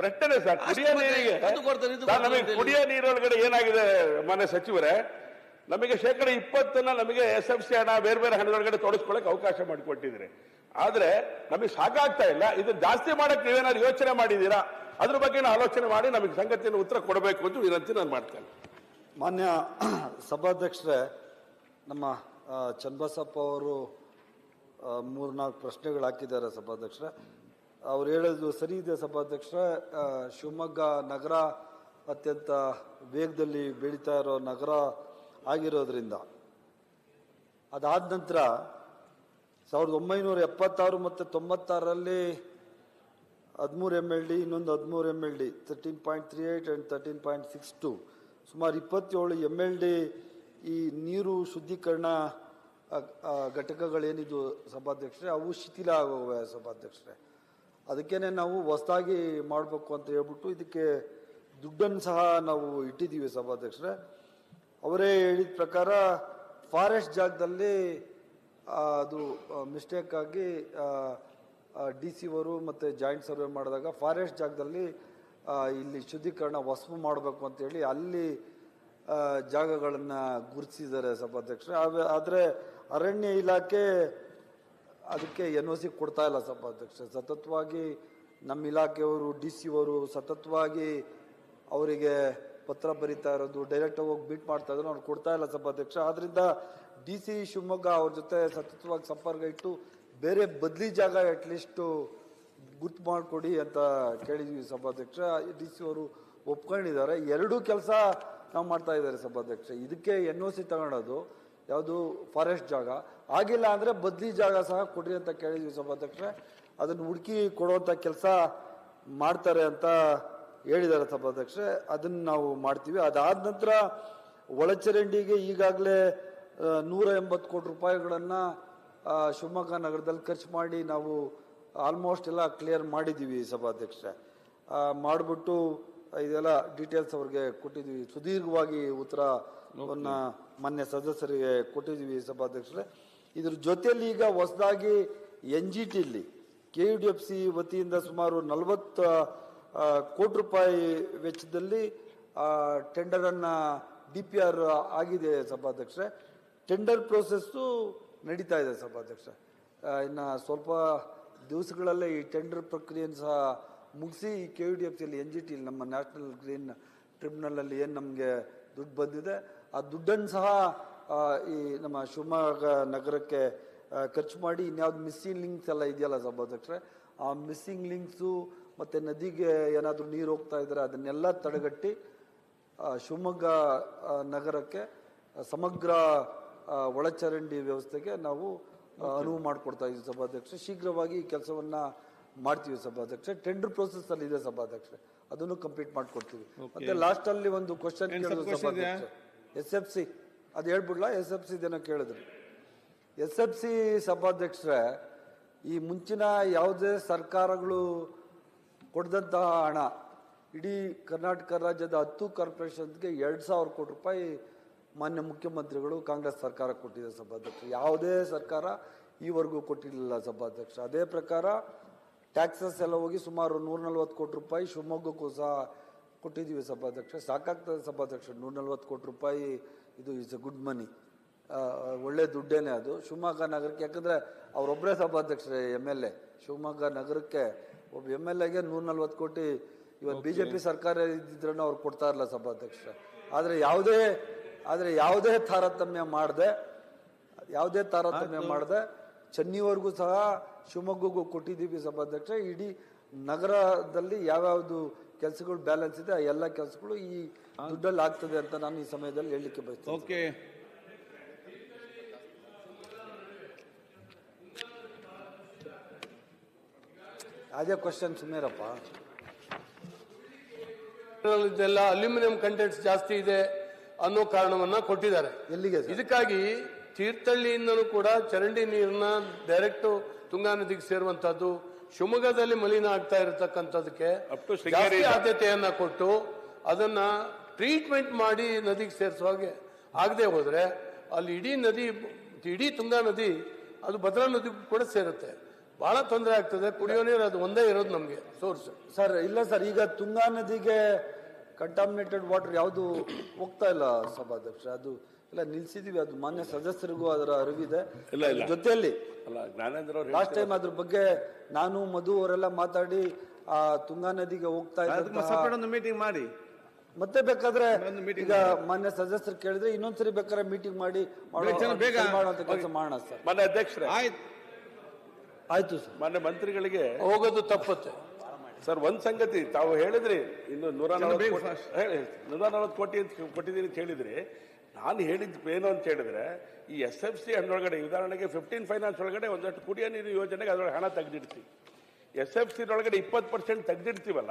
ಪ್ರಶ್ನೆ ಸರ್ ಕುಡಿಯ ನೀರಿಗೆ. ನಮಗೆ ಅಂತ ನೀರೊಳಗಡೆ ಏನಾಗಿದೆ ಮಾನ್ಯ ಸಚಿವರೇ? ನಮಗೆ ಶೇಕಡ ಇಪ್ಪತ್ತನ್ನ ನಮಗೆ ಎಸ್ ಎಫ್ ಸಿ ಹಣ ಬೇರೆ ಬೇರೆ ಹಣದೊಳಗಡೆ ತೊಡಸ್ಕೊಳಕ್ ಅವಕಾಶ ಮಾಡಿಕೊಟ್ಟಿದ್ರಿ. ಆದ್ರೆ ನಮಗೆ ಸಾಕಾಗ್ತಾ ಇಲ್ಲ. ಇದನ್ನ ಜಾಸ್ತಿ ಮಾಡಕ್ ನೀವೇನಾದ್ರು ಯೋಚನೆ ಮಾಡಿದೀರಾ ಅದ್ರ ಬಗ್ಗೆ ನಾವು ಆಲೋಚನೆ ಮಾಡಿ ನಮಗೆ ಸಂಗತಿಯನ್ನು ಉತ್ತರ ಕೊಡಬೇಕು ಅಂತ ವಿನಂತಿ ನಾನು ಮಾಡ್ತೇನೆ. ಮಾನ್ಯ ಸಭಾಧ್ಯಕ್ಷರೇ ನಮ್ಮ ಚನ್ನಬಸಪ್ಪ ಅವರು ಮೂರ್ನಾಲ್ಕು ಪ್ರಶ್ನೆಗಳು ಹಾಕಿದ್ದಾರೆ ಸಭಾಧ್ಯಕ್ಷರೇ. ಅವ್ರು ಹೇಳೋದು ಸರಿ ಇದೆ ಸಭಾಧ್ಯಕ್ಷರೇ. ಆ, ಶಿವಮೊಗ್ಗ ನಗರ ಅತ್ಯಂತ ವೇಗದಲ್ಲಿ ಬೆಳೀತಾ ಇರೋ ನಗರ ಆಗಿರೋದ್ರಿಂದ. ಅದಾದ ನಂತರ ಸಾವಿರದ ಒಂಬೈನೂರ ಎಪ್ಪತ್ತಾರು ಮತ್ತು ತೊಂಬತ್ತಾರರಲ್ಲಿ ಹದಿಮೂರು ಎಂ ಎಲ್ ಡಿ ಇನ್ನೊಂದು ಹದಿಮೂರು M L D thirteen point three eight and thirteen point six two ಸುಮಾರು ಇಪ್ಪತ್ತೇಳು ಎಂ ಎಲ್ ಡಿ ಈ ನೀರು ಶುದ್ಧೀಕರಣ ಘಟಕಗಳೇನಿದು ಸಭಾಧ್ಯಕ್ಷರೇ ಅವು ಶಿಥಿಲ ಆಗೋವೆ ಸಭಾಧ್ಯಕ್ಷರೇ. ಅದಕ್ಕೇನೆ ನಾವು ಹೊಸದಾಗಿ ಮಾಡಬೇಕು ಅಂತ ಹೇಳ್ಬಿಟ್ಟು ಇದಕ್ಕೆ ದುಡ್ಡನ್ನು ಸಹ ನಾವು ಇಟ್ಟಿದ್ದೀವಿ ಸಭಾಧ್ಯಕ್ಷರೇ. ಅವರೇ ಹೇಳಿದ ಪ್ರಕಾರ ಫಾರೆಸ್ಟ್ ಜಾಗದಲ್ಲಿ ಅದು ಮಿಸ್ಟೇಕ್ ಆಗಿ ಡಿ ಸಿ ಅವರು ಮತ್ತು ಜಾಯಿಂಟ್ ಸರ್ವೆ ಮಾಡಿದಾಗ ಫಾರೆಸ್ಟ್ ಜಾಗದಲ್ಲಿ ಇಲ್ಲಿ ಶುದ್ಧೀಕರಣ ವಸ್ಪು ಮಾಡಬೇಕು ಅಂತೇಳಿ ಅಲ್ಲಿ ಜಾಗಗಳನ್ನು ಗುರುತಿಸಿದ್ದಾರೆ ಸಭಾಧ್ಯಕ್ಷರೇ. ಆದರೆ ಅರಣ್ಯ ಇಲಾಖೆ ಅದಕ್ಕೆ ಎನ್ ಒ ಸಿ ಕೊಡ್ತಾ ಇಲ್ಲ ಸಭಾಧ್ಯಕ್ಷ ಸತತವಾಗಿ ನಮ್ಮ ಇಲಾಖೆಯವರು, ಡಿ ಸಿ ಅವರು ಸತತವಾಗಿ ಅವರಿಗೆ ಪತ್ರ ಬರೀತಾ ಇರೋದು ಡೈರೆಕ್ಟ್ ಹೋಗಿ ಬೀಟ್ ಮಾಡ್ತಾ ಇದ್ರು ಅವ್ರು ಕೊಡ್ತಾ ಇಲ್ಲ ಸಭಾಧ್ಯಕ್ಷ ಆದ್ರಿಂದ ಡಿ ಸಿ ಶಿವಮೊಗ್ಗ ಅವ್ರ ಜೊತೆ ಸತತವಾಗಿ ಸಂಪರ್ಕ ಇಟ್ಟು ಬೇರೆ ಬದಲಿ ಜಾಗ ಅಟ್ಲೀಸ್ಟು ಗುರ್ತು ಮಾಡಿಕೊಡಿ ಅಂತ ಕೇಳಿದ್ವಿ ಸಭಾಧ್ಯಕ್ಷ ಡಿ ಸಿ ಅವರು ಒಪ್ಕೊಂಡಿದ್ದಾರೆ. ಎರಡೂ ಕೆಲಸ ನಾವು ಮಾಡ್ತಾ ಇದ್ದಾರೆ ಸಭಾಧ್ಯಕ್ಷ ಇದಕ್ಕೆ ಎನ್ ಒ ಸಿ ತಗೊಳೋದು ಯಾವುದು ಫಾರೆಸ್ಟ್ ಜಾಗ. ಆಗಿಲ್ಲ ಅಂದರೆ ಬದಲಿ ಜಾಗ ಸಹ ಕೊಡ್ರಿ ಅಂತ ಕೇಳಿದ್ವಿ ಸಭಾಧ್ಯಕ್ಷ ಅದನ್ನು ಹುಡುಕಿ ಕೊಡುವಂಥ ಕೆಲಸ ಮಾಡ್ತಾರೆ ಅಂತ ಹೇಳಿದ್ದಾರೆ ಸಭಾಧ್ಯಕ್ಷ ಅದನ್ನು ನಾವು ಮಾಡ್ತೀವಿ. ಅದಾದ ನಂತರ ಒಳಚರಂಡಿಗೆ ಈಗಾಗಲೇ ನೂರ ಎಂಬತ್ತು ಕೋಟಿ ರೂಪಾಯಿಗಳನ್ನು ಶಿವಮೊಗ್ಗ ನಗರದಲ್ಲಿ ಖರ್ಚು ಮಾಡಿ ನಾವು ಆಲ್ಮೋಸ್ಟ್ ಎಲ್ಲ ಕ್ಲಿಯರ್ ಮಾಡಿದ್ದೀವಿ ಸಭಾಧ್ಯಕ್ಷ ಮಾಡಿಬಿಟ್ಟು ಇದೆಲ್ಲ ಡೀಟೇಲ್ಸ್ ಅವ್ರಿಗೆ ಕೊಟ್ಟಿದ್ದೀವಿ ಸುದೀರ್ಘವಾಗಿ ಉತ್ತರವನ್ನು ಮಾನ್ಯ ಸದಸ್ಯರಿಗೆ ಕೊಟ್ಟಿದ್ದೀವಿ ಸಭಾಧ್ಯಕ್ಷರೇ. ಇದ್ರ ಜೊತೆಯಲ್ಲಿ ಈಗ ಹೊಸದಾಗಿ N G ಟಿಲಿ K U D F C ವತಿಯಿಂದ ಸುಮಾರು ನಲವತ್ತು ಕೋಟಿ ರೂಪಾಯಿ ವೆಚ್ಚದಲ್ಲಿ ಟೆಂಡರನ್ನು ಡಿ ಪಿ ಆರ್ ಆಗಿದೆ ಸಭಾಧ್ಯಕ್ಷರೇ. ಟೆಂಡರ್ ಪ್ರೋಸೆಸ್ಸು ನಡೀತಾ ಇದೆ ಸಭಾಧ್ಯಕ್ಷ ಇನ್ನು ಸ್ವಲ್ಪ ದಿವಸಗಳಲ್ಲೇ ಈ ಟೆಂಡರ್ ಪ್ರಕ್ರಿಯೆಯನ್ನು ಸಹ ಮುಗಿಸಿ ಕೆ ಯು ಡಿ ಎಫ್ ಸಿಯಲ್ಲಿ ಎನ್ ಜಿ ಟಿ ನಮ್ಮ ನ್ಯಾಷನಲ್ ಗ್ರೀನ್ ಟ್ರಿಬ್ಯುನಲಲ್ಲಿ ಏನು ನಮಗೆ ದುಡ್ಡು ಬಂದಿದೆ, ಆ ದುಡ್ಡನ್ನು ಸಹ ಈ ನಮ್ಮ ಶಿವಮೊಗ್ಗ ನಗರಕ್ಕೆ ಖರ್ಚು ಮಾಡಿ ಇನ್ಯಾವ್ದು ಮಿಸ್ಸಿಂಗ್ ಲಿಂಕ್ಸ್ ಎಲ್ಲ ಇದೆಯಲ್ಲ ಸಭಾಧ್ಯಕ್ಷರೇ ಆ ಮಿಸ್ಸಿಂಗ್ ಲಿಂಕ್ಸು ಮತ್ತು ನದಿಗೆ ಏನಾದರೂ ನೀರು ಹೋಗ್ತಾ ಇದ್ದರೆ ಅದನ್ನೆಲ್ಲ ತಡೆಗಟ್ಟಿ ಶಿವಮೊಗ್ಗ ನಗರಕ್ಕೆ ಸಮಗ್ರ ಒಳಚರಂಡಿ ವ್ಯವಸ್ಥೆಗೆ ನಾವು ಅನುವು ಮಾಡಿಕೊಡ್ತಾ ಇದ್ದೀವಿ ಸಭಾಧ್ಯಕ್ಷ ಶೀಘ್ರವಾಗಿ ಈ ಕೆಲಸವನ್ನು ಮಾಡ್ತೀವಿ ಸಭಾಧ್ಯಕ್ಷ ಟೆಂಡರ್ ಪ್ರೋಸೆಸ್ ಅಲ್ಲಿ ಇದೆ ಸಭಾಧ್ಯಕ್ಷ ಅದನ್ನು ಕಂಪ್ಲೀಟ್ ಮಾಡ್ಕೊಡ್ತೀವಿ. ಮತ್ತೆ ಲಾಸ್ಟ್ ಅಲ್ಲಿ ಒಂದು ಕ್ವಶನ್ ಎಸ್ ಎಫ್ ಸಿ ಅದು ಹೇಳ್ಬಿಡ್ಲಾ? ಎಸ್ ಎಫ್ ಸಿ ದಿನ ಕೇಳಿದ್ರು. ಎಸ್ ಎಫ್ ಸಿ ಸಭಾಧ್ಯಕ್ಷರೇ, ಈ ಮುಂಚಿನ ಯಾವುದೇ ಸರ್ಕಾರಗಳು ಕೊಡ್ದಂತಹ ಹಣ, ಇಡೀ ಕರ್ನಾಟಕ ರಾಜ್ಯದ ಹತ್ತು ಕಾರ್ಪೊರೇಷನ್ಗೆ ಎರಡು ಸಾವಿರ ಕೋಟಿ ರೂಪಾಯಿ ಮಾನ್ಯ ಮುಖ್ಯಮಂತ್ರಿಗಳು ಕಾಂಗ್ರೆಸ್ ಸರ್ಕಾರ ಕೊಟ್ಟಿದೆ ಸಭಾಧ್ಯಕ್ಷ ಯಾವುದೇ ಸರ್ಕಾರ ಈವರೆಗೂ ಕೊಟ್ಟಿರಲಿಲ್ಲ ಸಭಾಧ್ಯಕ್ಷ ಅದೇ ಪ್ರಕಾರ ಟ್ಯಾಕ್ಸಸ್ ಎಲ್ಲ ಹೋಗಿ ಸುಮಾರು ನೂರ ನಲ್ವತ್ತು ಕೋಟಿ ರೂಪಾಯಿ ಶಿವಮೊಗ್ಗಕ್ಕೂ ಸಹ ಕೊಟ್ಟಿದ್ದೀವಿ ಸಭಾಧ್ಯಕ್ಷ ಸಾಕಾಗ್ತದೆ ಸಭಾಧ್ಯಕ್ಷ ನೂರ ನಲ್ವತ್ತು ಕೋಟಿ ರೂಪಾಯಿ ಇದು ಇಸ್ ಎ ಗುಡ್ ಮನಿ ಒಳ್ಳೆ ದುಡ್ಡೇನೆ ಅದು. ಶಿವಮೊಗ್ಗ ನಗರಕ್ಕೆ ಯಾಕಂದ್ರೆ ಅವರೊಬ್ಬರೇ ಸಭಾಧ್ಯಕ್ಷರೇ ಎಂ ಎಲ್ ಎ ಶಿವಮೊಗ್ಗ ನಗರಕ್ಕೆ ಒಬ್ಬ ಎಂ ಎಲ್ ಎಗೆ ನೂರ ನಲ್ವತ್ತು ಕೋಟಿ ಇವತ್ತು ಬಿ ಜೆ ಪಿ ಸರ್ಕಾರ ಇದ್ದಿದ್ರೂ ಅವ್ರು ಕೊಡ್ತಾ ಇರಲ್ಲ ಸಭಾಧ್ಯಕ್ಷ ಆದರೆ ಯಾವುದೇ ಆದರೆ ಯಾವುದೇ ತಾರತಮ್ಯ ಮಾಡದೆ ಯಾವುದೇ ತಾರತಮ್ಯ ಮಾಡದೆ ಚೆನ್ನಿವರೆಗೂ ಸಹ ಶಿವಮೊಗ್ಗಗೂ ಕೊಟ್ಟಿದ್ದೀವಿ ಸಭಾಧ್ಯಕ್ಷ ಇಡೀ ನಗರದಲ್ಲಿ ಯಾವ್ಯಾವುದು ಕೆಲಸಗಳು ಬ್ಯಾಲೆನ್ಸ್ ಇದೆ ಆ ಎಲ್ಲ ಕೆಲಸಗಳು ಈ ದುಡ್ಡಲ್ಲಿ ಆಗ್ತದೆ ಅಂತ ನಾನು ಈ ಸಮಯದಲ್ಲಿ ಹೇಳಲಿಕ್ಕೆ ಬಯಸ್ತೇನೆ. ಓಕೆ. ಅದೇ ಕ್ವಶನ್ ಸುಮ್ಮನೆರಪ್ಪ ಇದೆಲ್ಲ ಅಲ್ಯೂಮಿನಿಯಂ ಕಂಟೆಂಟ್ಸ್ ಜಾಸ್ತಿ ಇದೆ ಅನ್ನೋ ಕಾರಣವನ್ನ ಕೊಟ್ಟಿದ್ದಾರೆ. ಎಲ್ಲಿಗೆ ಸರ್? ಇದಕ್ಕಾಗಿ ತೀರ್ಥಹಳ್ಳಿಯಿಂದಲೂ ಕೂಡ ಚರಂಡಿ ನೀರನ್ನ ಡೈರೆಕ್ಟ್ ತುಂಗಾ ನದಿಗೆ ಸೇರುವಂತಹದ್ದು ಶಿವಮೊಗ್ಗದಲ್ಲಿ ಮಲಿನ ಆಗ್ತಾ ಇರತಕ್ಕಂಥದಕ್ಕೆ ಆದ್ಯತೆಯನ್ನ ಕೊಟ್ಟು ಅದನ್ನ ಟ್ರೀಟ್ಮೆಂಟ್ ಮಾಡಿ ನದಿಗೆ ಸೇರಿಸೋ ಹಾಗೆ ಆಗದೆ ಹೋದರೆ ಅಲ್ಲಿ ಇಡೀ ನದಿ ಇಡೀ ತುಂಗಾ ನದಿ ಅದು ಭದ್ರಾ ನದಿ ಕೂಡ ಸೇರುತ್ತೆ. ಬಹಳ ತೊಂದರೆ ಆಗ್ತದೆ ಕುಡಿಯೋ ನೀರು ಅದು ಒಂದೇ ಇರೋದು ನಮಗೆ ಸೋರ್ಸ್. ಸರ್ ಇಲ್ಲ ಸರ್ ಈಗ ತುಂಗಾ ನದಿಗೆ ಕಂಟಾಮಿನೇಟೆಡ್ ವಾಟರ್ ಯಾವುದು ಹೋಗ್ತಾ ಇಲ್ಲ ಸಭಾಧ್ಯಕ್ಷ ಅದು ಇಲ್ಲ ನಿಲ್ಸಿದೀವಿ ಅದು ಮಾನ್ಯ ಸದಸ್ಯರಿಗೂ ಅದರ ಅರಿವಿದೆ. ಇಲ್ಲ, ಇಲ್ಲ. ಜೊತೆಯಲ್ಲಿ ಅಲ್ಲ ಜ್ಞಾನೇಂದ್ರ ಅವರು ಲಾಸ್ಟ್ ಟೈಮ್ ಅದ್ರ ಬಗ್ಗೆ ನಾನು ಮಧು ಅವರೆಲ್ಲ ಮಾತಾಡಿ ಆ ತುಂಗಾ ನದಿಗೆ ಹೋಗ್ತಾ ಅದಕ್ಕೆ ಇದ್ದಂತಹ ಮೀಟಿಂಗ್ ಮಾಡಿ. ಮತ್ತೆ ಬೇಕಾದ್ರೆ ಈಗ ಮಾನ್ಯ ಸದಸ್ಯರು ಕೇಳಿದ್ರೆ ಇನ್ನೊಂದ್ಸರಿ ಬೇಕಾದ್ರೆ ಮೀಟಿಂಗ್ ಮಾಡಿ ಮಾಡೋ- ಜನ ಬೇಗ ಮಾಡುವಂತ ಕೆಲಸ ಮಾಡೋಣ ಸರ್. ಮಾನ್ಯ ಅಧ್ಯಕ್ಷರೇ. ಆಯ್ತು. ಆಯ್ತು ಸರ್. ಮಾನ್ಯ ಮಂತ್ರಿಗಳಿಗೆ ಹೋಗೋದು ತಪ್ಪುತ್ತೆ. ಸರ್ ಒಂದ್ ಸಂಗತಿ ತಾವು ಹೇಳಿದ್ರಿ ಇನ್ನು ನೂರ ನೂರ ನಲವತ್ತು ಕೋಟಿ ಅಂತ ಕೊಟ್ಟಿದ್ದೀನಿ ಅಂತ ಹೇಳಿದ್ರಿ. ನಾನು ಹೇಳಿದ್ದು ಏನು ಅಂತ ಹೇಳಿದ್ರೆ ಈ ಎಸ್ ಎಫ್ ಸಿ ಹಣ್ಣೊಳಗಡೆ ಉದಾಹರಣೆಗೆ ಫಿಫ್ಟೀನ್ ಫೈನಾನ್ಸ್ ಒಳಗಡೆ ಒಂದಷ್ಟು ಕುಡಿಯ ನೀರು ಯೋಜನೆಗೆ ಅದರೊಳಗೆ ಹಣ ತೆಗೆದಿಡ್ತೀವಿ. ಎಸ್ ಎಫ್ ಸಿ ಒಳಗಡೆ ಇಪ್ಪತ್ತು ಪರ್ಸೆಂಟ್ ತೆಗೆದಿಡ್ತೀವಲ್ಲ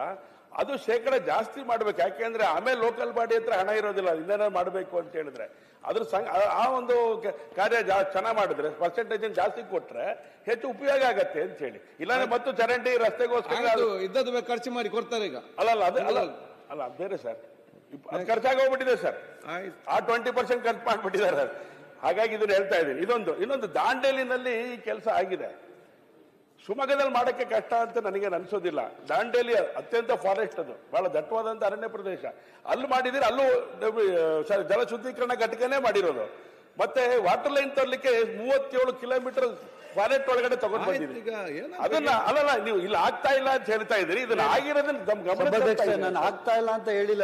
ಅದು ಶೇಕಡ ಜಾಸ್ತಿ ಮಾಡ್ಬೇಕು. ಯಾಕೆಂದ್ರೆ ಆಮೇಲೆ ಲೋಕಲ್ ಬಾಡಿ ಹತ್ರ ಹಣ ಇರೋದಿಲ್ಲ ಇನ್ನೇನೋ ಮಾಡಬೇಕು ಅಂತ ಹೇಳಿದ್ರೆ. ಅದ್ರ ಸಂಘ ಆ- ಒಂದು ಕಾರ್ಯ ಜಾ ಚೆನ್ನಾಗಿ ಮಾಡಿದ್ರೆ ಪರ್ಸೆಂಟೇಜ್ ಜಾಸ್ತಿ ಕೊಟ್ರೆ ಹೆಚ್ಚು ಉಪಯೋಗ ಆಗತ್ತೆ ಅಂತ ಹೇಳಿ. ಇಲ್ಲಾಂದ್ರೆ ಮತ್ತು ಚರಂಡಿ ರಸ್ತೆಗೋಸ್ಕರ ಇದ್ದದ್ದು ಖರ್ಚು ಮಾಡಿ ಕೊಡ್ತಾರೆ ಈಗ. ಅಲ್ಲ ಅಲ್ಲ ಅದೇ ಅಲ್ಲ ಅಲ್ಲ ಬೇರೆ ಸರ್. ಖರ್ಚಾಗೋಗ್ಬಿಟ್ಟಿದೆ ಸರ್. ಆ ಟ್ವೆಂಟಿ ಪರ್ಸೆಂಟ್ ಖರ್ಚು ಮಾಡ್ಬಿಟ್ಟಿದ್ದಾರೆ. ಹಾಗಾಗಿ ಇದನ್ನ ಹೇಳ್ತಾ ಇದ್ದೀನಿ. ಇದೊಂದು ಇನ್ನೊಂದು ದಾಂಡೇಲಿನಲ್ಲಿ ಈ ಕೆಲಸ ಆಗಿದೆ. ಶಿವಮೊಗ್ಗದಲ್ಲಿ ಮಾಡೋಕ್ಕೆ ಕಷ್ಟ ಅಂತ ನನಗೆ ಅನಿಸೋದಿಲ್ಲ. ದಾಂಡೇಲಿ ಅತ್ಯಂತ ಫಾರೆಸ್ಟ್ ಅದು. ಬಹಳ ದಟ್ಟವಾದಂಥ ಅರಣ್ಯ ಪ್ರದೇಶ. ಅಲ್ಲಿ ಮಾಡಿದ್ರೆ ಅಲ್ಲೂ ಸಾರಿ ಜಲ ಶುದ್ಧೀಕರಣ ಘಟಕನೇ ಮಾಡಿರೋದು. ಮತ್ತೆ ವಾಟರ್ ಲೈನ್ ತರಲಿಕ್ಕೆ ಮೂವತ್ತೇಳು ಕಿಲೋಮೀಟರ್ ಫಾರೆಸ್ಟ್ ಒಳಗಡೆ ತಗೊಂಡು ಬಂದಿದ್ದೀವಿ. ಅದನ್ನ ಅಲ್ಲಲ್ಲ ನೀವು ಇಲ್ಲಿ ಆಗ್ತಾ ಇಲ್ಲ ಅಂತ ಹೇಳ್ತಾ ಇದ್ದೀರಿ. ಇದನ್ನ ಆಗಿರೋದನ್ನ ನಮ್ ಗಮನ ಸಭಾಧ್ಯಕ್ಷ ನಾನು ಆಗ್ತಾ ಇಲ್ಲ ಅಂತ ಹೇಳಿಲ್ಲ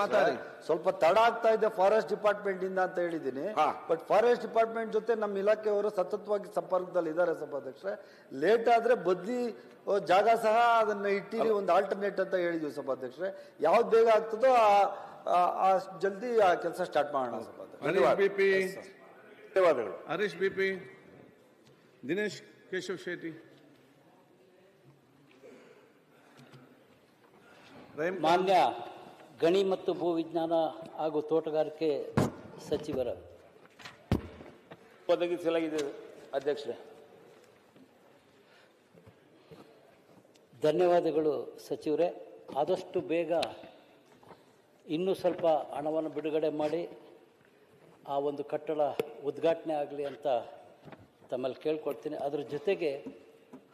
ಮಾತಾಡಿ. ಸ್ವಲ್ಪ ತಡ ಆಗ್ತಾ ಇದೆ ಫಾರೆಸ್ಟ್ ಡಿಪಾರ್ಟ್ಮೆಂಟ್ ಇಂದ ಅಂತ ಹೇಳಿದ್ದೀನಿ. ಬಟ್ ಫಾರೆಸ್ಟ್ ಡಿಪಾರ್ಟ್ಮೆಂಟ್ ಜೊತೆ ನಮ್ಮ ಇಲಾಖೆಯವರು ಸತತವಾಗಿ ಸಂಪರ್ಕದಲ್ಲಿ ಇದ್ದಾರೆ ಸಭಾಧ್ಯಕ್ಷ ಲೇಟ್ ಆದ್ರೆ ಬದ್ಲಿ ಜಾಗ ಸಹ ಅದನ್ನ ಇಟ್ಟಿರಿ ಒಂದು ಆಲ್ಟರ್ನೇಟ್ ಅಂತ ಹೇಳಿದ್ವಿ ಸಭಾಧ್ಯಕ್ಷ ಯಾವ್ದು ಬೇಗ ಆಗ್ತದೋ ಆ- ಆ- ಆ ಜಲ್ದಿ ಆ ಕೆಲಸ ಸ್ಟಾರ್ಟ್ ಮಾಡೋಣ ಸಭಾಧ್ಯಕ್ಷ ಹರೀಶ್ ಬಿಪಿ. ಧನ್ಯವಾದಗಳು. ಹರೀಶ್ ಬಿಪಿ. ದಿನೇಶ್ ಕೇಶವ್ ಶೆಟ್ಟಿ. ಮಾನ್ಯ ಗಣಿ ಮತ್ತು ಭೂವಿಜ್ಞಾನ ಹಾಗೂ ತೋಟಗಾರಿಕೆ ಸಚಿವರ. ಒದಗಿಸಲಾಗಿದೆ ಅಧ್ಯಕ್ಷರೇ. ಧನ್ಯವಾದಗಳು ಸಚಿವರೇ. ಆದಷ್ಟು ಬೇಗ ಇನ್ನೂ ಸ್ವಲ್ಪ ಹಣವನ್ನು ಬಿಡುಗಡೆ ಮಾಡಿ ಆ ಒಂದು ಕಟ್ಟಡ ಉದ್ಘಾಟನೆ ಆಗಲಿ ಅಂತ ತಮ್ಮಲ್ಲಿ ಕೇಳ್ಕೊಳ್ತೀನಿ. ಅದರ ಜೊತೆಗೆ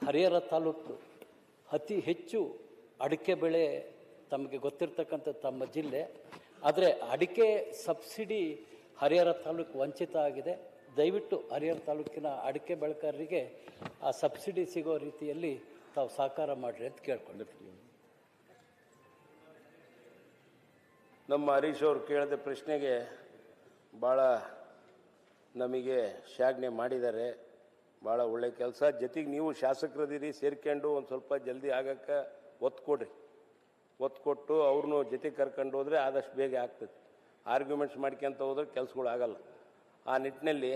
ಹರಿಹರ ತಾಲೂಕು ಅತಿ ಹೆಚ್ಚು ಅಡಿಕೆ ಬೆಳೆ ತಮಗೆ ಗೊತ್ತಿರ್ತಕ್ಕಂಥ ತಮ್ಮ ಜಿಲ್ಲೆ. ಆದರೆ ಅಡಿಕೆ ಸಬ್ಸಿಡಿ ಹರಿಹರ ತಾಲೂಕು ವಂಚಿತ ಆಗಿದೆ. ದಯವಿಟ್ಟು ಹರಿಹರ ತಾಲೂಕಿನ ಅಡಿಕೆ ಬೆಳೆಗಾರರಿಗೆ ಆ ಸಬ್ಸಿಡಿ ಸಿಗೋ ರೀತಿಯಲ್ಲಿ ತಾವು ಸಹಕಾರ ಮಾಡಿರಿ ಅಂತ ಕೇಳ್ಕೊಂಡಿರ್ತೀವಿ ನಮ್ಮ ಹರೀಶ್ ಅವರು ಕೇಳಿದ ಪ್ರಶ್ನೆಗೆ ಭಾಳ ನಮಗೆ ಶ್ಲಾಘನೆ ಮಾಡಿದ್ದಾರೆ. ಭಾಳ ಒಳ್ಳೆ ಕೆಲಸ. ಜೊತೆಗೆ ನೀವು ಶಾಸಕರದಿರಿ ಸೇರ್ಕೊಂಡು ಒಂದು ಸ್ವಲ್ಪ ಜಲ್ದಿ ಆಗಕ್ಕೆ ಒತ್ತು ಕೊಡ್ರಿ ಒತ್ತು ಕೊಟ್ಟು ಅವ್ರನ್ನೂ ಜೊತೆಗೆ ಕರ್ಕೊಂಡು ಹೋದರೆ ಆದಷ್ಟು ಬೇಗ ಆಗ್ತದೆ. ಆರ್ಗ್ಯುಮೆಂಟ್ಸ್ ಮಾಡ್ಕೊಂತ ಹೋದ್ರೆ ಕೆಲಸಗಳು ಆಗಲ್ಲ. ಆ ನಿಟ್ಟಿನಲ್ಲಿ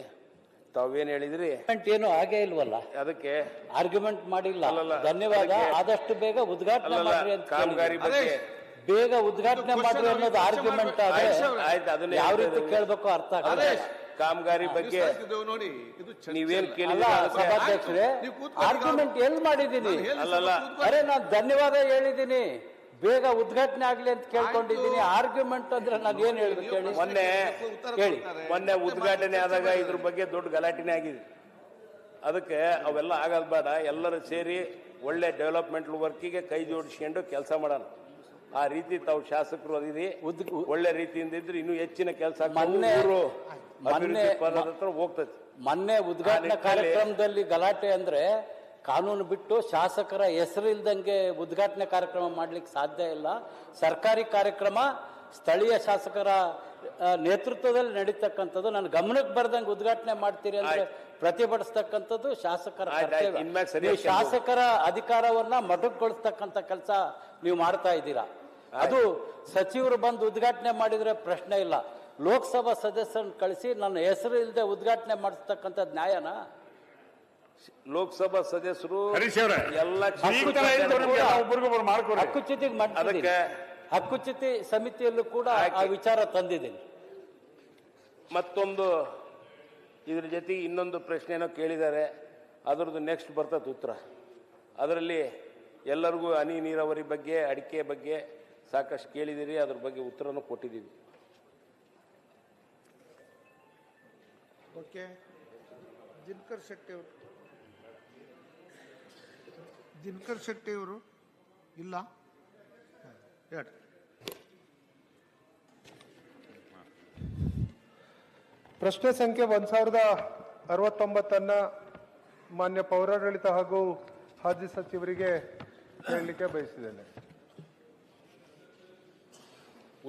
ತಾವೇನು ಹೇಳಿದ್ರಿ? ಏನು ಆಗೇ ಇಲ್ವಲ್ಲ. ಅದಕ್ಕೆ ಆರ್ಗ್ಯುಮೆಂಟ್ ಮಾಡಿಲ್ಲ. ಧನ್ಯವಾದ. ಆದಷ್ಟು ಬೇಗ ಉದ್ಘಾಟನೆ ಕಾಮಗಾರಿ ಬಗ್ಗೆ ಬೇಗ ಉದ್ಘಾಟನೆ ಮಾಡಿ ಅನ್ನೋದು ಆರ್ಗ್ಯುಮೆಂಟ್ ಆದ್ರೆ ಆಯ್ತು ಅದನ್ನೇ ಯಾವ ರೀತಿ ಕೇಳಬೇಕು ಅರ್ಥ ಆಗಲ್ಲ. ಕಾಮಗಾರಿ ಬಗ್ಗೆ ನೋಡಿ ನೀವೇನ್ ಸಭಾಧ್ಯಕ್ಷರೇ ಆರ್ಗ್ಯುಮೆಂಟ್ ಎಲ್ಲಿ ಮಾಡಿದೀನಿ ಅಲ್ಲಲ್ಲ. ಅರೆ ನಾನು ಧನ್ಯವಾದ ಹೇಳಿದ್ದೀನಿ. ಬೇಗ ಉದ್ಘಾಟನೆ ಆಗ್ಲಿ ಅಂತ ಕೇಳ್ಕೊಂಡಿದ್ದೀನಿ. ಆರ್ಗ್ಯುಮೆಂಟ್ ಅಂದ್ರೆ ನಾನು ಏನ್ ಹೇಳ್ಬೇಕು ಹೇಳಿ? ಮೊನ್ನೆ ಹೇಳಿ. ಮೊನ್ನೆ ಉದ್ಘಾಟನೆ ಆದಾಗ ಇದ್ರ ಬಗ್ಗೆ ದೊಡ್ಡ ಗಲಾಟೆನೇ ಆಗಿದೆ ಅದಕ್ಕೆ ಅವೆಲ್ಲ ಆಗೋದು ಬೇಡ. ಎಲ್ಲರೂ ಸೇರಿ ಒಳ್ಳೆ ಡೆವಲಪ್ಮೆಂಟ್ ವರ್ಕಿಗೆ ಕೈ ಜೋಡಿಸ್ಕೊಂಡು ಕೆಲಸ ಮಾಡೋಣ. ಆ ರೀತಿ ತಾವು ಶಾಸಕರು ಅದಿರಿ. ಒಳ್ಳೆ ರೀತಿಯಿಂದ ಇದ್ರೆ ಇನ್ನೂ ಹೆಚ್ಚಿನ ಕೆಲಸ ಮೊನ್ನೆ- ಮೊನ್ನೆ- ಹತ್ರ ಹೋಗ್ತದೆ. ಮೊನ್ನೆ ಉದ್ಘಾಟನಾ ಕಾರ್ಯಕ್ರಮದಲ್ಲಿ ಗಲಾಟೆ ಅಂದ್ರೆ ಕಾನೂನು ಬಿಟ್ಟು ಶಾಸಕರ ಹೆಸರು ಇಲ್ದಂಗೆ ಉದ್ಘಾಟನೆ ಕಾರ್ಯಕ್ರಮ ಮಾಡ್ಲಿಕ್ಕೆ ಸಾಧ್ಯ ಇಲ್ಲ. ಸರ್ಕಾರಿ ಕಾರ್ಯಕ್ರಮ ಸ್ಥಳೀಯ ಶಾಸಕರ ನೇತೃತ್ವದಲ್ಲಿ ನಡೀತಕ್ಕಂಥದ್ದು. ನನ್ನ ಗಮನಕ್ಕೆ ಬರ್ದಂಗೆ ಉದ್ಘಾಟನೆ ಮಾಡ್ತೀರಿ ಅಂದ್ರೆ ಪ್ರತಿಭಟಿಸ್ತಕ್ಕಂಥದ್ದು ಶಾಸಕರ ಶಾಸಕರ ಅಧಿಕಾರವನ್ನ ಮೊಟಕುಗೊಳಿಸ್ತಕ್ಕಂಥ ಕೆಲಸ ನೀವು ಮಾಡ್ತಾ ಇದ್ದೀರಾ? ಅದು ಸಚಿವರು ಬಂದು ಉದ್ಘಾಟನೆ ಮಾಡಿದ್ರೆ ಪ್ರಶ್ನೆ ಇಲ್ಲ. ಲೋಕಸಭಾ ಸದಸ್ಯರನ್ನ ಕಳಿಸಿ ನನ್ನ ಹೆಸರು ಇಲ್ಲದೆ ಉದ್ಘಾಟನೆ ಮಾಡಿಸ್ತಕ್ಕಂಥ ನ್ಯಾಯನ? ಲೋಕಸಭಾ ಸದಸ್ಯರು ಎಲ್ಲ ಹಕ್ಕುಚ್ಯುತಿಗೆ ಅದಕ್ಕೆ ಹಕ್ಕುಚ್ಯುತಿ ಸಮಿತಿಯಲ್ಲೂ ಕೂಡ ಆ ವಿಚಾರ ತಂದಿದ್ದೀನಿ. ಮತ್ತೊಂದು ಇದ್ರ ಜೊತೆಗೆ ಇನ್ನೊಂದು ಪ್ರಶ್ನೆನೋ ಕೇಳಿದ್ದಾರೆ. ಅದರದ್ದು ನೆಕ್ಸ್ಟ್ ಬರ್ತದೆ ಉತ್ತರ. ಅದರಲ್ಲಿ ಎಲ್ಲರಿಗೂ ಹನಿ ನೀರಾವರಿ ಬಗ್ಗೆ ಅಡಿಕೆ ಬಗ್ಗೆ ಸಾಕಷ್ಟು ಕೇಳಿದ್ದೀರಿ ಅದ್ರ ಬಗ್ಗೆ ಉತ್ತರನೂ ಕೊಟ್ಟಿದ್ದೀವಿ. ಓಕೆ. ದಿನಕರ್ ಶೆಟ್ಟಿ ಅವರು. ದಿನಕರ್ ಶೆಟ್ಟಿ ಅವರು ಇಲ್ಲ? ಹೇಳಿ ಪ್ರಶ್ನೆ ಸಂಖ್ಯೆ ಒಂದು ಸಾವಿರದ ಅರವತ್ತೊಂಬತ್ತನ್ನ ಮಾನ್ಯ ಪೌರಾಡಳಿತ ಹಾಗೂ ಹಾಜಿ ಸಚಿವರಿಗೆ ಹೇಳಲಿಕ್ಕೆ ಬಯಸಿದ್ದೇನೆ.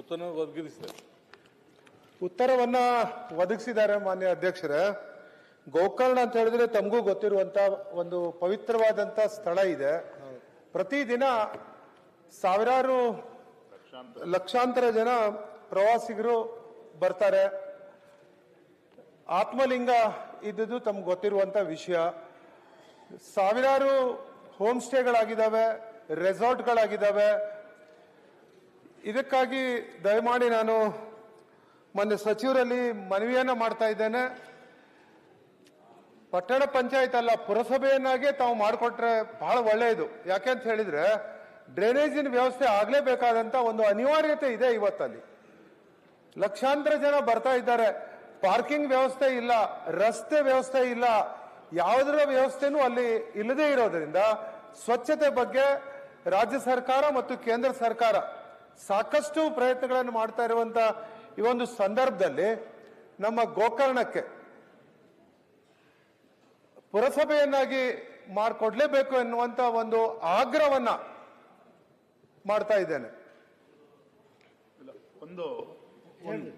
ಉತ್ತರ ಒದಗಿಸಿದೆ. ಉತ್ತರವನ್ನ ಒದಗಿಸಿದ್ದಾರೆ ಮಾನ್ಯ ಅಧ್ಯಕ್ಷರೇ. ಗೋಕರ್ಣ ಅಂತ ಹೇಳಿದ್ರೆ ತಮಗೂ ಗೊತ್ತಿರುವಂತ ಒಂದು ಪವಿತ್ರವಾದಂತ ಸ್ಥಳ ಇದೆ. ಪ್ರತಿದಿನ ಸಾವಿರಾರು ಲಕ್ಷಾಂತರ ಜನ ಪ್ರವಾಸಿಗರು ಬರ್ತಾರೆ. ಆತ್ಮಲಿಂಗ ಇದ್ದುದು ತಮ್ಗೆ ಗೊತ್ತಿರುವಂತ ವಿಷಯ. ಸಾವಿರಾರು ಹೋಮ್ ಸ್ಟೇಗಳಾಗಿದ್ದಾವೆ ರೆಸಾರ್ಟ್ಗಳಾಗಿದ್ದಾವೆ ಇದಕ್ಕಾಗಿ ದಯಮಾಡಿ ನಾನು ಮೊನ್ನೆ ಸಚಿವರಲ್ಲಿ ಮನವಿಯನ್ನು ಮಾಡ್ತಾ ಇದ್ದೇನೆ. ಪಟ್ಟಣ ಪಂಚಾಯತ್ ಅಲ್ಲ, ಪುರಸಭೆಯನ್ನಾಗೆ ತಾವು ಮಾಡಿಕೊಟ್ರೆ ಬಹಳ ಒಳ್ಳೆಯದು. ಯಾಕೆ ಅಂತ ಹೇಳಿದ್ರೆ, ಡ್ರೈನೇಜಿನ ವ್ಯವಸ್ಥೆ ಆಗಲೇಬೇಕಾದಂಥ ಒಂದು ಅನಿವಾರ್ಯತೆ ಇದೆ ಇವತ್ತಲ್ಲಿ. ಲಕ್ಷಾಂತರ ಜನ ಬರ್ತಾ ಇದ್ದಾರೆ. ಪಾರ್ಕಿಂಗ್ ವ್ಯವಸ್ಥೆ ಇಲ್ಲ, ರಸ್ತೆ ವ್ಯವಸ್ಥೆ ಇಲ್ಲ. ಯಾವುದರ ವ್ಯವಸ್ಥೆನೂ ಅಲ್ಲಿ ಇಲ್ಲದೆ ಇರೋದ್ರಿಂದ ಸ್ವಚ್ಛತೆ ಬಗ್ಗೆ ರಾಜ್ಯ ಸರ್ಕಾರ ಮತ್ತು ಕೇಂದ್ರ ಸರ್ಕಾರ ಸಾಕಷ್ಟು ಪ್ರಯತ್ನಗಳನ್ನು ಮಾಡ್ತಾ ಇರುವಂತ ಈ ಒಂದು ಸಂದರ್ಭದಲ್ಲಿ ನಮ್ಮ ಗೋಕರ್ಣಕ್ಕೆ ಪುರಸಭೆಯನ್ನಾಗಿ ಮಾಡಿಕೊಡ್ಲೇಬೇಕು ಎನ್ನುವಂತ ಒಂದು ಆಗ್ರಹವನ್ನ ಮಾಡ್ತಾ ಇದ್ದೇನೆ. ಒಂದು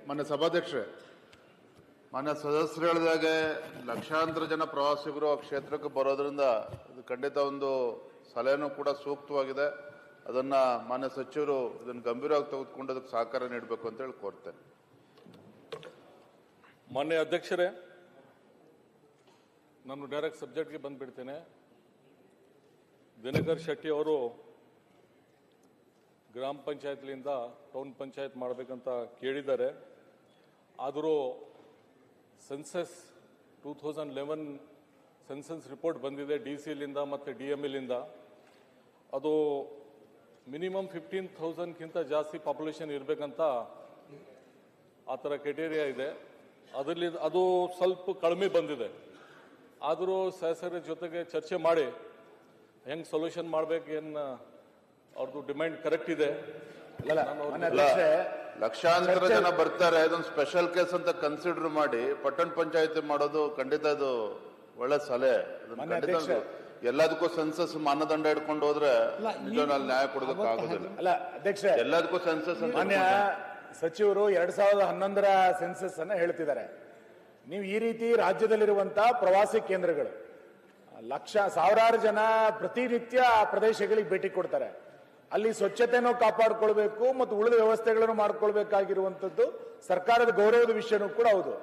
ಮನೆ ಸಭಾಧ್ಯಕ್ಷರೇ, ಮಾನ್ಯ ಸದಸ್ಯರು ಹೇಳಿದಾಗೆ ಲಕ್ಷಾಂತರ ಜನ ಪ್ರವಾಸಿಗರು ಆ ಕ್ಷೇತ್ರಕ್ಕೆ ಬರೋದ್ರಿಂದ ಇದು ಖಂಡಿತ ಒಂದು ಸಲಹೆನೂ ಕೂಡ ಸೂಕ್ತವಾಗಿದೆ. ಅದನ್ನ ಮಾನ್ಯ ಸಚಿವರು ಇದನ್ನು ಗಂಭೀರವಾಗಿ ತೆಗೆದುಕೊಂಡು ಅದಕ್ಕೆ ಸಹಕಾರ ನೀಡಬೇಕು ಅಂತ ಹೇಳಿ ಕೋರ್ತೇನೆ. ಮಾನ್ಯ ಅಧ್ಯಕ್ಷರೇ, ನಾನು ಡೈರೆಕ್ಟ್ ಸಬ್ಜೆಕ್ಟ್ಗೆ ಬಂದ್ಬಿಡ್ತೇನೆ. ದಿನಕರ್ ಶೆಟ್ಟಿ ಅವರು ಗ್ರಾಮ ಪಂಚಾಯತ್ಲಿಂದ ಟೌನ್ ಪಂಚಾಯತ್ ಮಾಡಬೇಕಂತ ಕೇಳಿದ್ದಾರೆ. ಆದರೂ census two thousand eleven census report ಬಂದಿದೆ ಡಿ ಸಿಲಿಂದ ಮತ್ತು ಡಿ ಎಂ ಎಲ್ಲಿಂದ ಅದು ಮಿನಿಮಮ್ ಫಿಫ್ಟೀನ್ ಥೌಸಂಡ್ಗಿಂತ ಜಾಸ್ತಿ ಪಾಪ್ಯುಲೇಷನ್ ಇರಬೇಕಂತ ಆ ಥರ ಕ್ರೈಟೇರಿಯಾ ಇದೆ. ಅದರಲ್ಲಿ ಅದು ಸ್ವಲ್ಪ ಕಡಿಮೆ ಬಂದಿದೆ. ಆದರೂ ಸದಸ್ಯರ ಜೊತೆಗೆ ಚರ್ಚೆ ಮಾಡಿ ಹೆಂಗೆ ಸೊಲ್ಯೂಷನ್ ಮಾಡ್ಬೇಕು ಏನು ಅವ್ರದ್ದು ಡಿಮ್ಯಾಂಡ್ ಕರೆಕ್ಟ್ ಇದೆ. ಲಕ್ಷಾಂತರ ಜನ ಬರ್ತಾರೆ ಇದೊಂದು ಸ್ಪೆಷಲ್ ಕೇಸ್ ಅಂತ ಕನ್ಸಿಡರ್ ಮಾಡಿ ಪಟ್ಟಣ ಪಂಚಾಯತಿ ಮಾಡೋದು ಖಂಡಿತ ಅದು ಒಳ್ಳೆ ಸಲಹೆ. ಎಲ್ಲದಕ್ಕೂ ಸೆನ್ಸಸ್ ಮಾನದಂಡ ಇಟ್ಕೊಂಡು ಹೋದ್ರೆ ನ್ಯಾಯ ಕೊಡೋದಕ್ಕಾಗೋದಿಲ್ಲ ಅಲ್ಲ ಅಧ್ಯಕ್ಷ ಎಲ್ಲದಕ್ಕೂ ಸೆನ್ಸಸ್ ಮಾನ್ಯ ಸಚಿವರು ಎರಡ್ ಸಾವಿರದ ಹನ್ನೊಂದರ ಸೆನ್ಸಸ್ ಅನ್ನ ಹೇಳ್ತಿದ್ದಾರೆ. ನೀವು ಈ ರೀತಿ ರಾಜ್ಯದಲ್ಲಿರುವಂತಹ ಪ್ರವಾಸಿ ಕೇಂದ್ರಗಳು ಲಕ್ಷ ಸಾವಿರಾರು ಜನ ಪ್ರತಿನಿತ್ಯ ಆ ಪ್ರದೇಶಗಳಿಗೆ ಭೇಟಿ ಕೊಡ್ತಾರೆ. ಅಲ್ಲಿ ಸ್ವಚ್ಛತೆಯನ್ನು ಕಾಪಾಡ್ಕೊಳ್ಬೇಕು ಮತ್ತು ಉಳಿದ ವ್ಯವಸ್ಥೆಗಳನ್ನು ಮಾಡ್ಕೊಳ್ಬೇಕಾಗಿರುವಂತದ್ದು ಸರ್ಕಾರದ ಗೌರವದ ವಿಷಯನೂ ಕೂಡ ಹೌದು.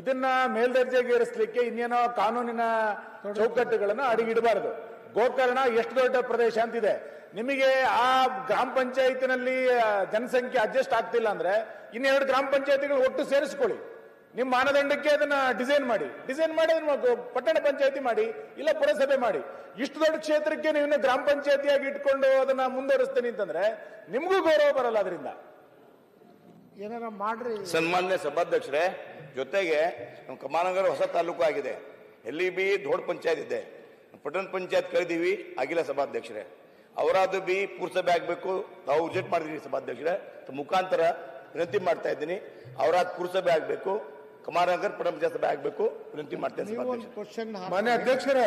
ಇದನ್ನ ಮೇಲ್ದರ್ಜೆಗೇರಿಸಲಿಕ್ಕೆ ಇನ್ನೇನೋ ಕಾನೂನಿನ ಚೌಕಟ್ಟುಗಳನ್ನ ಅಡಿಗಿಡಬಾರದು. ಗೋಕರ್ಣ ಎಷ್ಟು ದೊಡ್ಡ ಪ್ರದೇಶ ಅಂತಿದೆ. ನಿಮಗೆ ಆ ಗ್ರಾಮ ಪಂಚಾಯತಿನಲ್ಲಿ ಜನಸಂಖ್ಯೆ ಅಡ್ಜಸ್ಟ್ ಆಗ್ತಿಲ್ಲ ಅಂದ್ರೆ ಇನ್ನೆರಡು ಗ್ರಾಮ ಪಂಚಾಯತಿಗಳು ಒಟ್ಟು ಸೇರಿಸ್ಕೊಳ್ಳಿ. ನಿಮ್ಮ ಮಾನದಂಡಕ್ಕೆ ಅದನ್ನ ಡಿಸೈನ್ ಮಾಡಿ. ಡಿಸೈನ್ ಮಾಡಿ ಅದನ್ನ ಪಟ್ಟಣ ಪಂಚಾಯತಿ ಮಾಡಿ ಇಲ್ಲ ಪುರಸಭೆ ಮಾಡಿ. ಇಷ್ಟು ದೊಡ್ಡ ಕ್ಷೇತ್ರಕ್ಕೆ ನೀವು ಗ್ರಾಮ ಪಂಚಾಯತಿಯಾಗಿ ಇಟ್ಕೊಂಡು ಅದನ್ನ ಮುಂದುವರಿಸ್ತೀನಿ ಅಂತಂದ್ರೆ ನಿಮಗೂ ಗೌರವ ಬರಲ್ಲ ಅದರಿಂದ. ಏನಾರ ಮಾಡ್ರಿ. ಸನ್ಮಾನ್ಯ ಸಭಾಧ್ಯಕ್ಷರೇ ಜೊತೆಗೆ ನಮ್ಮ ಕಮಾನಗರ ಹೊಸ ತಾಲೂಕು ಆಗಿದೆ. ಎಲ್ಲಿ ಬಿ ದೊಡ್ಡ ಪಂಚಾಯತ್ ಇದೆ. ಪಟ್ಟಣ ಪಂಚಾಯತ್ ಕರೆದೀವಿ ಆಗಿಲ್ಲ ಸಭಾಧ್ಯಕ್ಷರೇ. ಅವರಾದ್ರು ಬಿ ಪುರಸಭೆ ಆಗಬೇಕು ನಾವು ವಿಸಿಟ್ ಮಾಡಿದೀವಿ ಸಭಾಧ್ಯಕ್ಷರೇ. ಮುಖಾಂತರ ವಿನಂತಿ ಮಾಡ್ತಾ ಇದ್ದೀನಿ. ಅವರಾದ ಪುರಸಭೆ ಆಗಬೇಕು ಕಮಾನಗರ್ ಪಟ್ಟಣ ಪಂಚಾಯತ್ ಸಭೆ ಆಗಬೇಕು ವಿನಂತಿ ಮಾಡ್ತಾ ಇದ್ದೀನಿ ಅಧ್ಯಕ್ಷರೇ